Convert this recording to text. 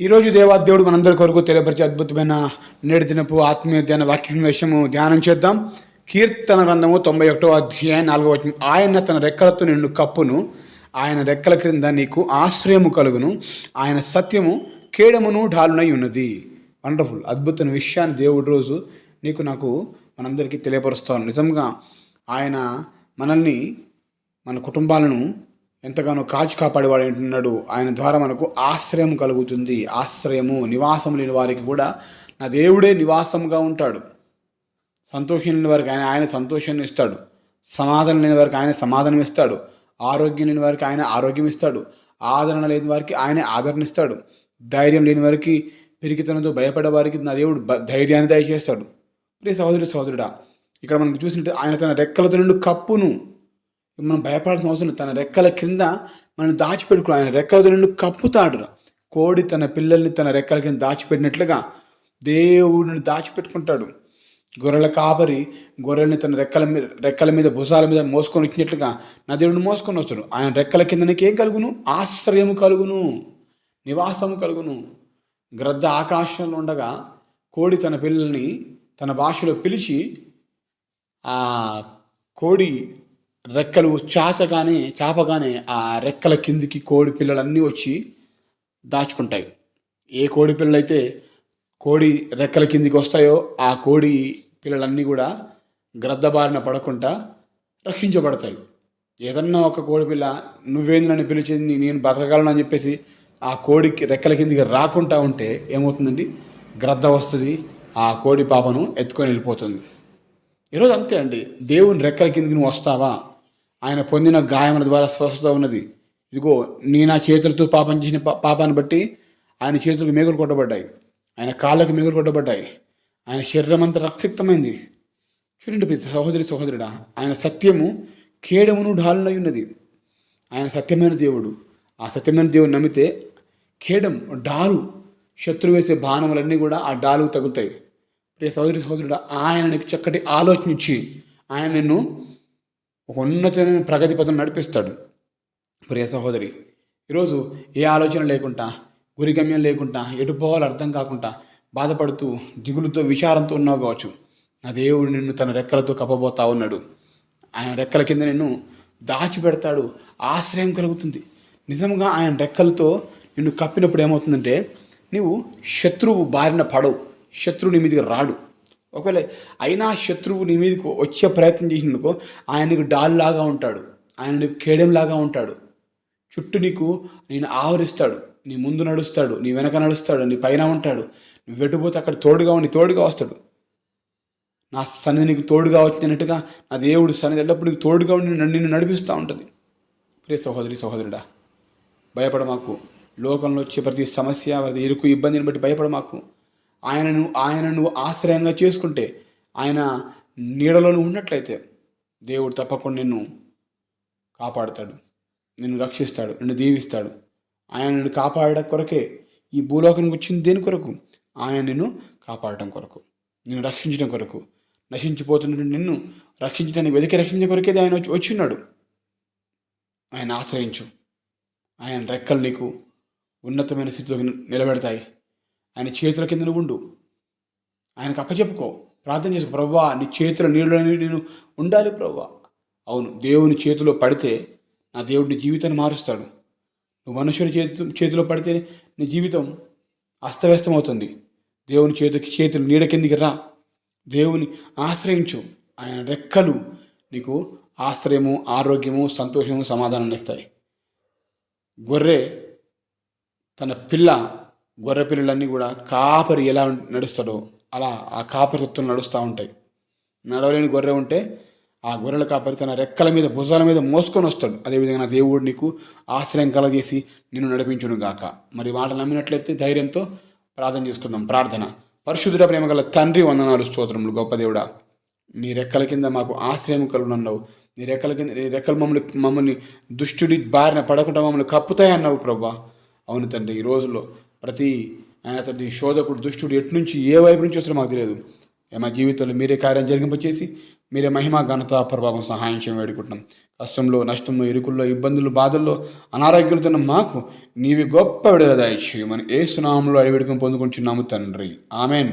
ఈరోజు దేవాదేవుడు మనందరి కొరకు తెలియపరిచే అద్భుతమైన నేటి దినపు ఆత్మీయ ధ్యాన వాక్యం విషయము ధ్యానం చేద్దాం. కీర్తన గ్రంథము తొంభై ఒకటో అధ్యాయం నాలుగో వచనం. ఆయన తన రెక్కలతో నిన్ను కప్పును ఆయన రెక్కల క్రింద నీకు ఆశ్రయము కలుగును. ఆయన సత్యము కేడమును ఢాలునై ఉన్నది. వండర్ఫుల్ అద్భుతమైన విషయాన్ని దేవుడు రోజు నీకు నాకు మనందరికీ తెలియపరుస్తాను నిజంగా ఆయన మనల్ని మన కుటుంబాలను ఎంతగానో కాచి కాపాడేవాడు అంటున్నాడు. ఆయన ద్వారా మనకు ఆశ్రయం కలుగుతుంది. ఆశ్రయము నివాసం లేని వారికి కూడా నా దేవుడే నివాసంగా ఉంటాడు. సంతోషం లేని వారికి ఆయన ఆయన సంతోషాన్ని ఇస్తాడు. సమాధానం లేని వారికి ఆయన సమాధానం ఇస్తాడు. ఆరోగ్యం లేని వారికి ఆయన ఆరోగ్యం ఇస్తాడు. ఆదరణ లేని వారికి ఆయన ఆదరణ ఇస్తాడు. ధైర్యం లేని వారికి పెరిగితనంతో భయపడే వారికి నా దేవుడు ధైర్యాన్ని దయచేస్తాడు. ప్రియ సహోదరుడు సహోదరుడా ఇక్కడ మనం చూసినట్టు ఆయన తన రెక్కలతో నుండి కప్పును మనం భయపడాల్సిన అవసరం తన రెక్కల కింద మనం దాచిపెట్టుకో ఆయన రెక్కలతో నుండి కప్పుతాడు కోడి తన పిల్లల్ని తన రెక్కల కింద దాచిపెట్టినట్లుగా దేవుడిని దాచిపెట్టుకుంటాడు. గొర్రెల కాపరి గొర్రెల్ని తన రెక్కల మీద రెక్కల మీద భుజాల మీద మోసుకొని వచ్చినట్లుగా నా దేవుడిని మోసుకొని వస్తాడు. ఆయన రెక్కల కింద నీకేం కలుగును? ఆశ్రయము కలుగును. నివాసము కలుగును. గ్రద్ద ఆకాశంలో ఉండగా కోడి తన పిల్లల్ని తన భాషలో పిలిచి ఆ కోడి రెక్కలు చాచగానే చాపగానే ఆ రెక్కల కిందికి కోడి పిల్లలన్నీ వచ్చి దాచుకుంటాయి. ఏ కోడి పిల్లలైతే అయితే కోడి రెక్కల కిందికి వస్తాయో ఆ కోడి పిల్లలన్నీ కూడా గ్రద్ద బారిన పడకుండా రక్షించబడతాయి. ఏదన్నా ఒక కోడి పిల్ల నువ్వేంది నన్ను పిలిచింది? నేను బతకగలను అని చెప్పేసి ఆ కోడికి రెక్కల కిందికి రాకుండా ఉంటే ఏమవుతుందండి? గ్రద్ద వస్తుంది ఆ కోడి పాపను ఎత్తుకొని వెళ్ళిపోతుంది. ఈరోజు అంతే అండి. దేవుని రెక్కల కిందికి నువ్వు వస్తావా? ఆయన పొందిన గాయముల ద్వారా స్వస్థత ఉన్నది. ఇదిగో నీ నా చేతులతో పాపం చేసిన పాపాన్ని బట్టి ఆయన చేతులకు మేగులు కొట్టబడ్డాయి. ఆయన కాళ్ళకు మేగులు కొట్టబడ్డాయి. ఆయన శరీరం అంతా రక్తిక్తమైంది. చూడండి సహోదరి సహోదరుడా ఆయన సత్యము కేడమును ఢాలునై ఉన్నది. ఆయన సత్యమైన దేవుడు. ఆ సత్యమైన దేవుడు నమ్మితే ఖేడం డాలు శత్రు వేసే బాణములన్నీ కూడా ఆ డాలుకు తగులుతాయి. ప్రియ సహోదరి సహోదరుడు ఆయన నీకు చక్కటి ఆలోచన ఇచ్చి ఆయన నిన్ను ఒక ఉన్నతమైన ప్రగతి పథం నడిపిస్తాడు. ప్రియ సహోదరి ఈరోజు ఏ ఆలోచన లేకుండా గురిగమ్యం లేకుండా ఎటు పోవాలో అర్థం కాకుండా బాధపడుతూ దిగులుతో విచారంతో ఉన్నావు కావచ్చు. నా దేవుడు నిన్ను తన రెక్కలతో కప్పబోతా ఉన్నాడు. ఆయన రెక్కల కింద నిన్ను దాచిపెడతాడు. ఆశ్రయం కలుగుతుంది. నిజంగా ఆయన రెక్కలతో నిన్ను కప్పినప్పుడు ఏమవుతుందంటే నీవు శత్రువు బారిన పడవు. శత్రువు నీ మీదకి రాడు. ఒకవేళ అయినా శత్రువు నీ మీదకు వచ్చే ప్రయత్నం చేసినందుకో ఆయన నీకు డాల్లాగా ఉంటాడు. ఆయన నీకు కేడెంలాగా ఉంటాడు. చుట్టూ నీకు నేను ఆవరిస్తాడు నీ ముందు నడుస్తాడు. నీ వెనక నడుస్తాడు. నీ పైన ఉంటాడు. నువ్వు వెటుపోతే అక్కడ తోడుగా ఉండి తోడుగా వస్తాడు. నా సన్నిధి నీకు తోడుగా వచ్చినట్టుగా నా దేవుడు సన్నిధి ఎల్లప్పుడు నీకు తోడుగా ఉండి నన్ను నిన్ను నడిపిస్తూ ఉంటుంది. ప్రియ సహోదరి సహోదరుడా భయపడ మాకు లోకంలో వచ్చే ప్రతి సమస్య ప్రతి ఇరుకు ఇబ్బందిని బట్టి భయపడ మాకు ఆయనను ఆయనను ఆశ్రయంగా చేసుకుంటే ఆయన నీడలోనూ ఉన్నట్లయితే దేవుడు తప్పకుండా నిన్ను కాపాడుతాడు నిన్ను రక్షిస్తాడు నిన్ను దీవిస్తాడు. ఆయన నిన్ను కాపాడడం కొరకే ఈ భూలోకానికి వచ్చింది దేని కొరకు? ఆయన నిన్ను కాపాడటం కొరకు నిన్ను రక్షించడం కొరకు నశించిపోతున్న నిన్ను రక్షించడానికి వెతికి రక్షించే కొరకే ఆయన వచ్చి వచ్చిన్నాడు. ఆయన ఆశ్రయించు. ఆయన రెక్కలు నీకు ఉన్నతమైన స్థితిలో నిలబెడతాయి. ఆయన చేతుల కింద నువ్వు ఉండు. ఆయనకు అప్పచెప్పుకో. ప్రార్థన చేసుకో ప్రవ్వా నీ చేతుల నీళ్ళు నేను ఉండాలి ప్రవ్వా. అవును దేవుని చేతిలో పడితే నా దేవుడిని జీవితాన్ని మారుస్తాడు. నువ్వు మనుషుల చేతి చేతిలో పడితే నీ జీవితం అస్తవ్యస్తమవుతుంది. దేవుని చేతికి చేతులు నీడ కిందికి రా. దేవుని ఆశ్రయించు. ఆయన రెక్కలు నీకు ఆశ్రయము ఆరోగ్యము సంతోషము సమాధానాన్ని ఇస్తాయి. గొర్రె తన పిల్ల గొర్రె పిల్లలన్నీ కూడా కాపరి ఎలా నడుస్తాడో అలా ఆ కాపరి తత్వం నడుస్తూ ఉంటాయి. నడవలేని గొర్రె ఉంటే ఆ గొర్రెల కాపరి తన రెక్కల మీద భుజాల మీద మోసుకొని వస్తాడు. అదేవిధంగా నా దేవుడు నీకు ఆశ్రయం కలగజేసి నిన్ను నడిపించును గాక. మరి వాటిని నమ్మినట్లయితే ధైర్యంతో ప్రార్థన చేసుకుందాం. ప్రార్థన. పరిశుద్ధుడ ప్రేమ గల తండ్రి వందనాలు స్తోత్రములు గొప్ప దేవుడా. నీ రెక్కల కింద మాకు ఆశ్రయం కలుగునన్నావు. నీ రెక్కల కింద నీ రెక్కలు మమ్మల్ని మమ్మల్ని దుష్టుడి బారిన పడకుండా మమ్మల్ని కప్పుతాయన్నావు ప్రభా అవును తండ్రి ఈ రోజుల్లో ప్రతి ఆయన తండ్రి శోధకుడు దుష్టుడు ఎటు నుంచి ఏ వైపు నుంచి వస్తారో మాకు తెలియదు. మా జీవితంలో మీరే కార్యం జరిగింపచేసి మీరే మహిమ ఘనత ప్రభావం సహాయం చేయడం వేడుకుంటున్నాం. కష్టంలో నష్టంలో ఇరుకుల్లో ఇబ్బందులు బాధల్లో అనారోగ్యాలతో మాకు నీవి గొప్ప విడుదల దయచేయమని ఏ సునామంలో అడివిడుకుని పొందుకుంటున్నాము తండ్రి. ఆమెన్.